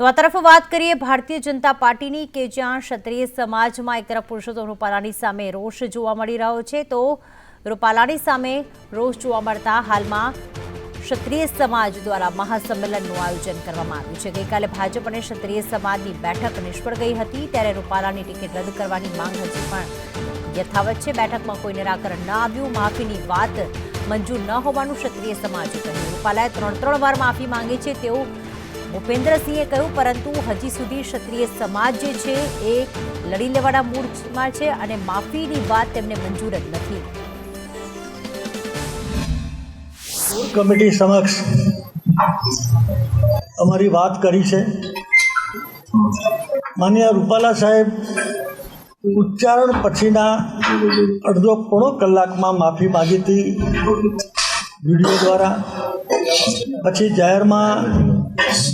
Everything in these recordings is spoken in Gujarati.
તો આ તરફ વાત કરીએ ભારતીય જનતા પાર્ટીની કે જ્યાં ક્ષત્રિય સમાજમાં એક તરફ પુરુષોત્તમ રૂપાલાની સામે રોષ જોવા મળી રહ્યો છે, તો રૂપાલાની સામે રોષ જોવા મળતા હાલમાં ક્ષત્રિય સમાજ દ્વારા મહાસંમેલનનું આયોજન કરવામાં આવ્યું છે. ગઈકાલે ભાજપ અને ક્ષત્રિય સમાજની બેઠક નિષ્ફળ ગઈ હતી, ત્યારે રૂપાલાની ટિકિટ રદ કરવાની માંગ હજી પણ યથાવત છે. બેઠકમાં કોઈ નિરાકરણ ન આવ્યું, માફીની વાત મંજૂર ન હોવાનું ક્ષત્રિય સમાજે કહ્યું. રૂપાલાએ ત્રણ ત્રણ વાર માફી માંગી છે, તેવું ભૂપેન્દ્રસિંહે કહ્યું, પરંતુ હજી સુધી ક્ષત્રિય સમાજ જે છે, એ લડી લેવાના મૂડમાં છે અને માફીની વાત તેમને મંજૂર જ નથી. કમિટી સમક્ષ અમારી વાત કરી છે. માન્ય રૂપાલા સાહેબ, ઉચ્ચારણ પછીના અડધો પોણો કલાકમાં માફી માગી હતી વીડિયો દ્વારા. પછી જાહેરમાં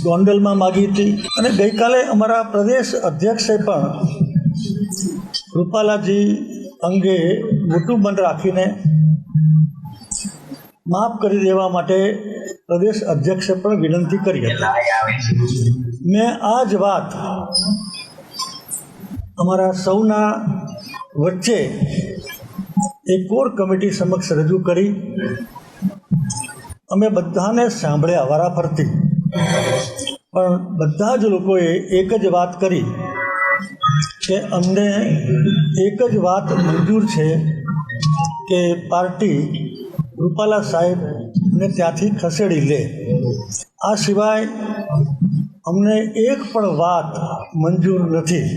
ગોંડલમાં માગી હતી. અને ગઈકાલે અમારા પ્રદેશ અધ્યક્ષે પણ રૂપાલાજી અંગે મોટું મન રાખીને માફ કરી દેવા માટે પ્રદેશ અધ્યક્ષે પણ વિનંતી કરી હતી. મેં આ જ વાત અમારા સૌના વચ્ચે એક કોર કમિટી સમક્ષ રજૂ કરી. અમે બધાને સાંભળ્યા, વારાફરતી. પણ બધા જ લોકોએ એક જ વાત કરી કે અમને એક જ વાત મંજૂર છે કે પાર્ટી રૂપાલા સાહેબને ત્યાંથી ખસેડી લે. આ સિવાય અમને એક પણ વાત મંજૂર નથી.